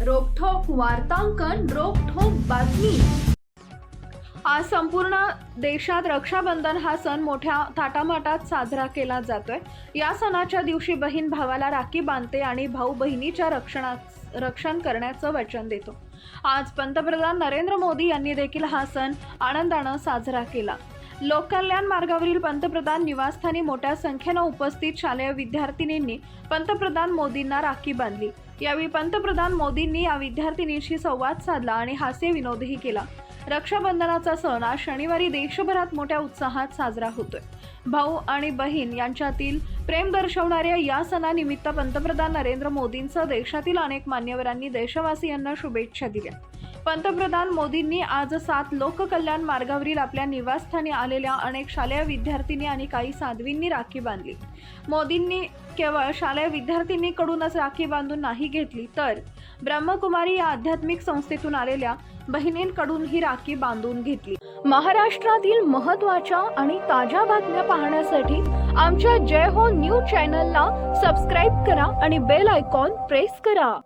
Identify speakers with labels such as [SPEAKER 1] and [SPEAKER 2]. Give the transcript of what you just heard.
[SPEAKER 1] वार्तांकन रोखोक बातमी. आज संपूर्ण देशात रक्षाबंधन हा सण मोठ्या थाटामाटात साजरा केला जातोय. या सणाच्या दिवशी बहीण भावाला राखी बांधते आणि भाऊ बहिणीच्या रक्षणा रक्षण करण्याचं वचन देतो. आज पंतप्रधान नरेंद्र मोदी यांनी देखील हा सण आनंदानं साजरा केला. लोककल्याण मार्गावरील पंतप्रधान निवासस्थानी मोठ्या संख्येनं उपस्थित शालेय विद्यार्थिनींनी पंतप्रधान मोदींना राखी बांधली. यावेळी पंतप्रधान मोदींनी या विद्यार्थिनीशी संवाद साधला आणि हास्य विनोदही केला. रक्षाबंधनाचा सण आज शनिवारी देशभरात मोठ्या उत्साहात साजरा होतोय. भाऊ आणि बहीण यांच्यातील प्रेम दर्शवणाऱ्या या सणानिमित्त पंतप्रधान नरेंद्र मोदींसह देशातील अनेक मान्यवरांनी देशवासियांना शुभेच्छा दिल्या. पंतप्रधान मोदींनी आज सात लोककल्याण मार्गावरील आपल्या निवासस्थानी आलेल्या अनेक शालेय विद्यार्थिनी आणि काही साध्वींनी राखी बांधली. मोदींनी केवळ शालेय विद्यार्थिनीकडूनच राखी बांधून नाही घेतली तर ब्रह्मकुमारी या आध्यात्मिक संस्थेतून आलेल्या बहिणींकडून ही राखी बांधून घेतली. महाराष्ट्रातील महत्त्वाच्या आणि ताज्या बातम्या पाहण्यासाठी आमच्या जय हो न्यूज चॅनलला सबस्क्राईब करा आणि बेल आयकॉन प्रेस करा.